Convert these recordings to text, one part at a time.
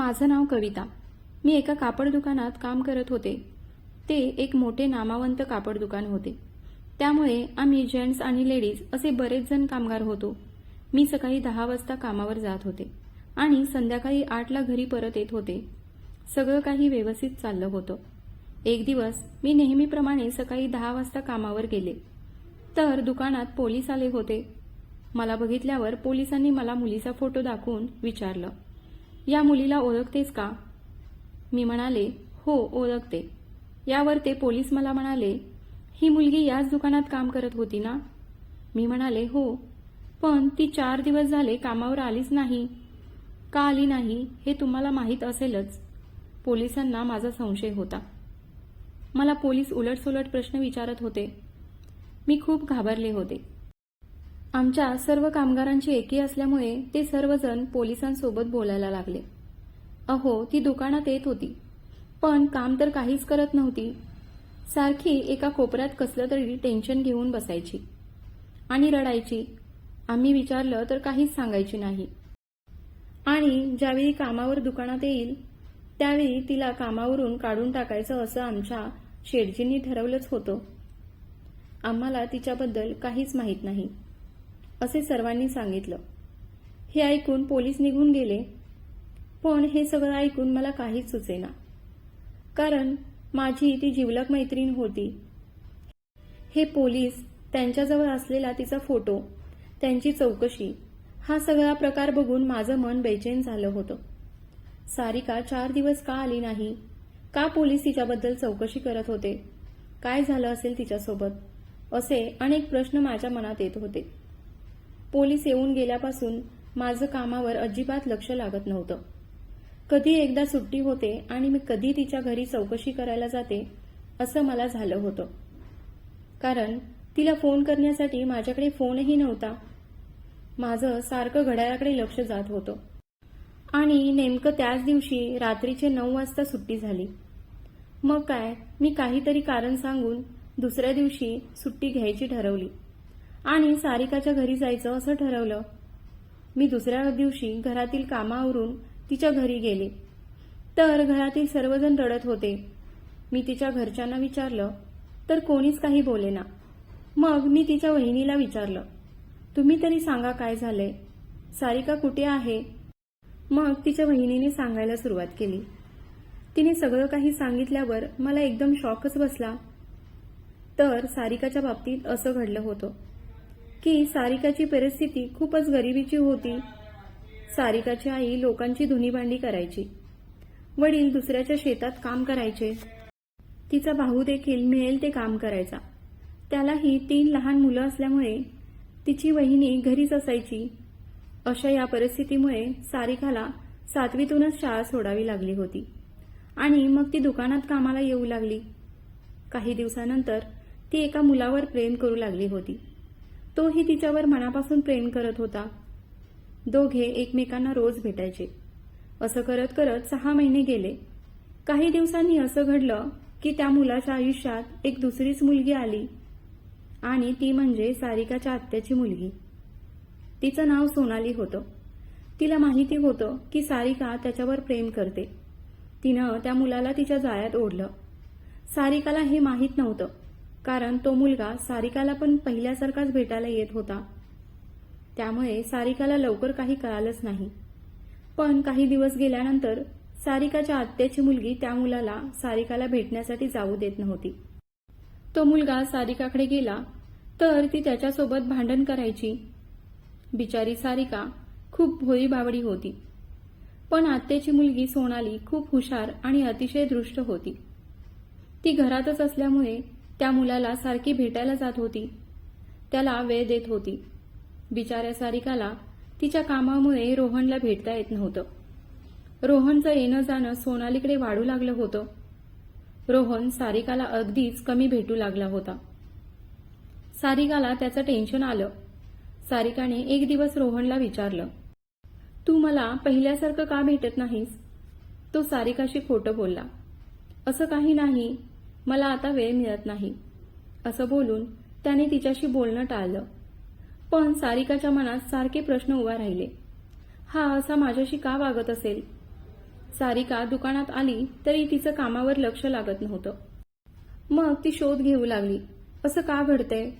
माझं नाव कविता. मी एका कापड दुकानात काम करत होते. ते एक मोठे नामावंत कापड दुकान होते. त्यामुळे आम्ही जेंट्स आणि लेडीज असे बरेच जण कामगार होतो. मी सकाळी दहा वाजता कामावर जात होते आणि संध्याकाळी आठला घरी परत येत होते. सगळं काही व्यवस्थित चाललं होतं. एक दिवस मी नेहमीप्रमाणे सकाळी दहा वाजता कामावर गेले. तर दुकानात पोलीस आले होते. मला बघितल्यावर पोलिसांनी मला मुलीचा फोटो दाखवून विचारलं. या मुलीला ओळखतेस का? मी म्हणाले हो ओळखते. यावर ते पोलीस मला म्हणाले ही मुलगी याच दुकानात काम करत होती ना? मी म्हणाले हो. पण ती चार दिवस झाले कामावर आलीच नाही. का आली नाही हे तुम्हाला माहीत असेलच. पोलिसांना माझा संशय होता. मला पोलीस उलटसुलट प्रश्न विचारत होते. मी खूप घाबरले होते. आमच्या सर्व कामगारांची एकी असल्यामुळे ते सर्वजण पोलिसांसोबत बोलायला लागले. अहो ती दुकानात येत होती. पण काम तर काहीच करत नव्हती. सारखी एका कोपऱ्यात कसलं तरी टेन्शन घेऊन बसायची. आणि रडायची. आम्ही विचारलं तर काहीच सांगायची नाही. आणि ज्यावेळी कामावर दुकानात येईल त्यावेळी तिला कामावरून काढून टाकायचं असं आमच्या शेडजींनी ठरवलंच होतं. आम्हाला तिच्याबद्दल काहीच माहीत नाही. असे सर्वांनी सांगितलं. हे ऐकून पोलीस निघून गेले. पण हे सगळं ऐकून मला काहीच सुचेना. कारण माझी ती जिवलक मैत्रीण होती. हे पोलीस त्यांच्याजवळ असलेला तिचा फोटो त्यांची चौकशी हा सगळा प्रकार बघून माझं मन बेचैन झालं होतं. सारिका चार दिवस का आली नाही? का पोलीस तिच्याबद्दल चौकशी करत होते? काय झालं असेल तिच्यासोबत? असे अनेक प्रश्न माझ्या मनात येत होते. पोलीस येऊन गेल्यापासून माझं कामावर अजिबात लक्ष लागत नव्हतं. कधी एकदा सुट्टी होते आणि मी कधी तिच्या घरी चौकशी करायला जाते असं मला झालं होतं. कारण तिला फोन करण्यासाठी माझ्याकडे फोनही नव्हता. माझं सारखं घड्याळाकडे लक्ष जात होतं. आणि नेमकं त्याच दिवशी रात्रीचे नऊ वाजता सुट्टी झाली. मग काय मी काहीतरी कारण सांगून दुसऱ्या दिवशी सुट्टी घ्यायची ठरवली. आणि सारिकाच्या घरी जायचं असं ठरवलं. मी दुसऱ्या दिवशी घरातील कामावरून तिच्या घरी गेले. तर घरातील सर्वजण रडत होते. मी तिच्या घरच्यांना विचारलं तर कोणीच काही बोलेना मग मी तिच्या वहिनीला विचारलं तुम्ही तरी सांगा काय झालंय? सारिका कुठे आहे? मग तिच्या वहिनीने सांगायला सुरुवात केली. तिने सगळं काही सांगितल्यावर मला एकदम शॉकच बसला. तर सारिकाच्या बाबतीत असं घडलं होतं. की सारिकाची परिस्थिती खूपच गरिबीची होती. सारिकाची आई लोकांची धुनीभांडी करायची. वडील दुसऱ्याच्या शेतात काम करायचे. तिचा भाऊ देखील मिळेल ते काम करायचा. त्यालाही तीन लहान मुलं असल्यामुळे तिची वहिनी घरीच असायची. अशा या परिस्थितीमुळे सारिकाला सातवीतूनच शाळा सोडावी लागली होती. आणि मग ती दुकानात कामाला येऊ लागली. काही दिवसानंतर ती एका मुलावर प्रेम करू लागली होती. तोही तिच्यावर मनापासून प्रेम करत होता. दोघे एकमेकांना रोज भेटायचे. असं करत करत सहा महिने गेले. काही दिवसांनी असं घडलं की त्या मुलाच्या आयुष्यात एक दुसरीच मुलगी आली आणि ती म्हणजे सारिकाच्या आत्याची मुलगी. तिचं नाव सोनाली होतं. तिला माहिती होतं की सारिका त्याच्यावर प्रेम करते. तिनं त्या मुलाला तिच्या जाळ्यात ओढलं. सारिकाला हे माहीत नव्हतं. कारण तो मुलगा सारिकाला पण पहिल्यासारखाच भेटायला येत होता. त्यामुळे सारिकाला लवकर काही कळालंच नाही. पण काही दिवस गेल्यानंतर सारिकाच्या आत्याची मुलगी त्या मुलाला सारिकाला भेटण्यासाठी जाऊ देत नव्हती. तो मुलगा सारिकाकडे गेला तर ती त्याच्यासोबत भांडण करायची. बिचारी सारिका खूप भोळी बावडी होती. पण आत्याची मुलगी सोनाली खूप हुशार आणि अतिशय दृष्ट होती. ती घरातच असल्यामुळे त्या मुलाला सारखी भेटायला जात होती. त्याला वेळ देत होती. बिचाऱ्या सारिकाला तिच्या कामामुळे रोहनला भेटता येत नव्हतं. रोहनचं येणं जाणं सोनालीकडे वाढू लागलं होतं. रोहन सारिकाला अगदीच कमी भेटू लागला होता. सारिकाला त्याचं टेन्शन आलं. सारिकाने एक दिवस रोहनला विचारलं तू मला पहिल्यासारखं का भेटत नाहीस? तो सारिकाशी खोटं बोलला असं काही नाही. मला आता वेळ मिळत नाही. असं बोलून त्याने तिच्याशी बोलणं टाळलं. पण सारिकाच्या मनात सारखे प्रश्न उभा राहिले. हा असा माझ्याशी का वागत असेल? सारिका दुकानात आली तरी तिचं कामावर लक्ष लागत नव्हतं. मग ती शोध घेऊ लागली. असं का घडतंय?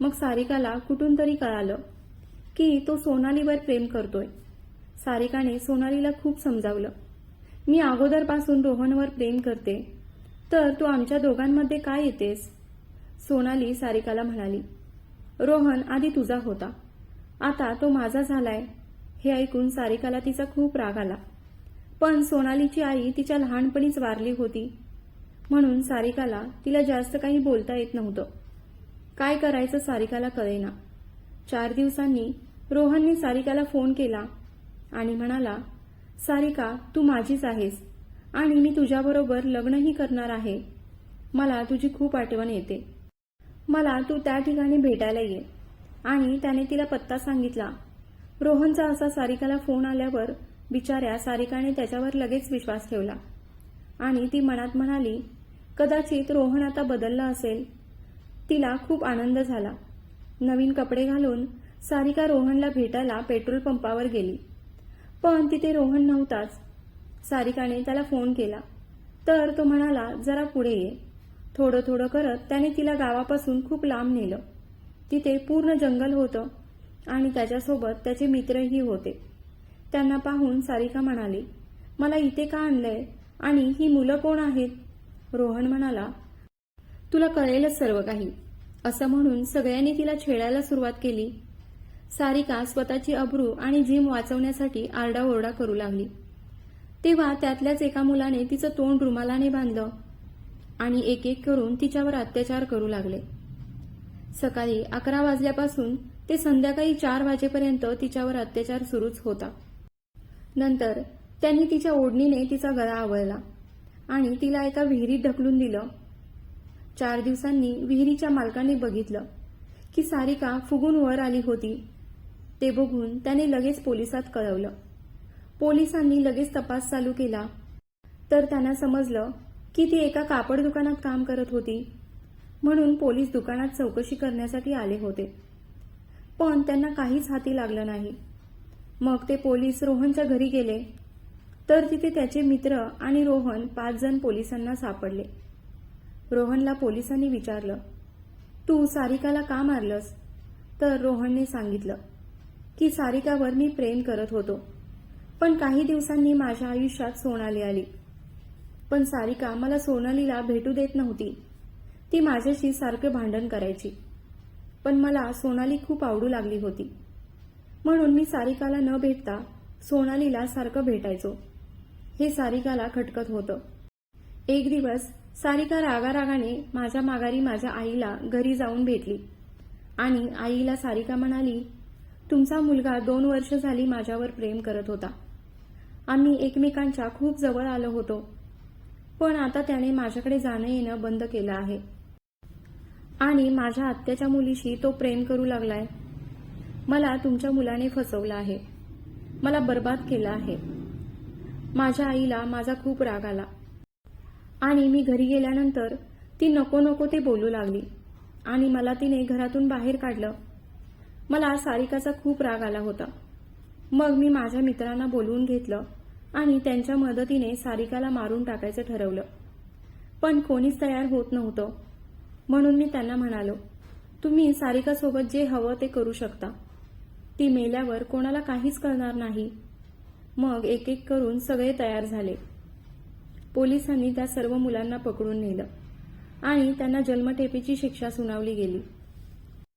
मग सारिकाला कुठून तरी कळालं की तो सोनालीवर प्रेम करतोय. सारिकाने सोनालीला खूप समजावलं. मी अगोदरपासून रोहनवर प्रेम करते. तर तू आमच्या दोघांमध्ये काय येतेस? सोनाली सारिकाला म्हणाली रोहन आधी तुझा होता. आता तो माझा झालाय. हे ऐकून सारिकाला तिचा खूप राग आला. पण सोनालीची आई तिच्या लहानपणीच वारली होती. म्हणून सारिकाला तिला जास्त काही बोलता येत नव्हतं. काय करायचं सारिकाला कळेना. चार दिवसांनी रोहनने सारिकाला फोन केला आणि म्हणाला सारिका तू माझीच आहेस. आणि मी तुझ्याबरोबर लग्नही करणार आहे. मला तुझी खूप आठवण येते. मला तू त्या ठिकाणी भेटायला ये. आणि त्याने तिला पत्ता सांगितला. रोहनचा असा सारिकाला फोन आल्यावर बिचाऱ्या सारिकाने त्याच्यावर लगेच विश्वास ठेवला. आणि ती मनात म्हणाली कदाचित रोहन आता बदलला असेल. तिला खूप आनंद झाला. नवीन कपडे घालून सारिका रोहनला भेटायला पेट्रोल पंपावर गेली. पण तिथे रोहन नव्हताच. सारिकाने त्याला फोन केला. तर तो म्हणाला जरा पुढे ये. थोडं थोडं करत त्याने तिला गावापासून खूप लांब नेलं. तिथे पूर्ण जंगल होतं आणि त्याच्यासोबत त्याचे मित्रही होते. त्यांना पाहून सारिका म्हणाली मला इथे का आणलंय? आणि ही मुलं कोण आहेत? रोहन म्हणाला तुला कळेलच सर्व काही. असं म्हणून सगळ्यांनी तिला छेडायला सुरुवात केली. सारिका स्वतःची अब्रू आणि जिम वाचवण्यासाठी आरडाओरडा करू लागली. तेव्हा त्यातल्याच एका मुलाने तिचं तोंड रुमालाने बांधलं आणि एक एक करून तिच्यावर अत्याचार करू लागले. सकाळी अकरा वाजल्यापासून ते संध्याकाळी चार वाजेपर्यंत तिच्यावर अत्याचार सुरूच होता. नंतर त्यांनी तिच्या ओढणीने तिचा गळा आवळला आणि तिला एका विहिरीत ढकलून दिलं. चार दिवसांनी विहिरीच्या मालकाने बघितलं की सारिका फुगून वर आली होती. ते बघून त्याने लगेच पोलिसात कळवलं. पोलिसांनी लगेच तपास चालू केला. तर त्यांना समजलं की ती एका कापड दुकानात काम करत होती. म्हणून पोलीस दुकानात चौकशी करण्यासाठी आले होते. पण त्यांना काहीच हाती लागलं नाही. मग ते पोलीस रोहनच्या घरी गेले. तर तिथे त्याचे मित्र आणि रोहन पाच जण पोलिसांना सापडले. रोहनला पोलिसांनी विचारलं तू सारिकाला का मारलंस? तर रोहनने सांगितलं की सारिकावर मी प्रेम करत होतो. पण काही दिवसांनी माझ्या आयुष्यात सोनाली आली. पण सारिका मला सोनालीला भेटू देत नव्हती. ती माझ्याशी सारखं भांडण करायची. पण मला सोनाली खूप आवडू लागली होती. म्हणून मी सारिकाला न भेटता सोनालीला सारखं भेटायचो. हे सारिकाला खटकत होतं. एक दिवस सारिका रागारागाने माझ्या माघारी माझ्या आईला घरी जाऊन भेटली. आणि आईला सारिका म्हणाली तुमचा मुलगा दोन वर्ष झाली माझ्यावर प्रेम करत होता. आम्ही एकमेकांच्या खूप जवळ आलो होतो. पण आता त्याने माझ्याकडे जाणं येणं बंद केलं आहे. आणि माझ्या आत्याच्या मुलीशी तो प्रेम करू लागलाय. मला तुमच्या मुलाने फसवलं आहे. मला बर्बाद केलं आहे. माझ्या आईला माझा खूप राग आला. आणि मी घरी गेल्यानंतर ती नको नको ते बोलू लागली. आणि मला तिने घरातून बाहेर काढलं. मला सारिकाचा खूप राग आला होता. मग मी माझ्या मित्रांना बोलवून घेतलं. आणि त्यांच्या मदतीने सारिकाला मारून टाकायचं ठरवलं. पण कोणीच तयार होत नव्हतं. म्हणून मी त्यांना म्हणालो तुम्ही सारिकासोबत जे हवं ते करू शकता. ती मेल्यावर कोणाला काहीच कळणार नाही. मग एक एक करून सगळे तयार झाले. पोलिसांनी त्या सर्व मुलांना पकडून नेलं आणि त्यांना जन्मठेपेची शिक्षा सुनावली गेली.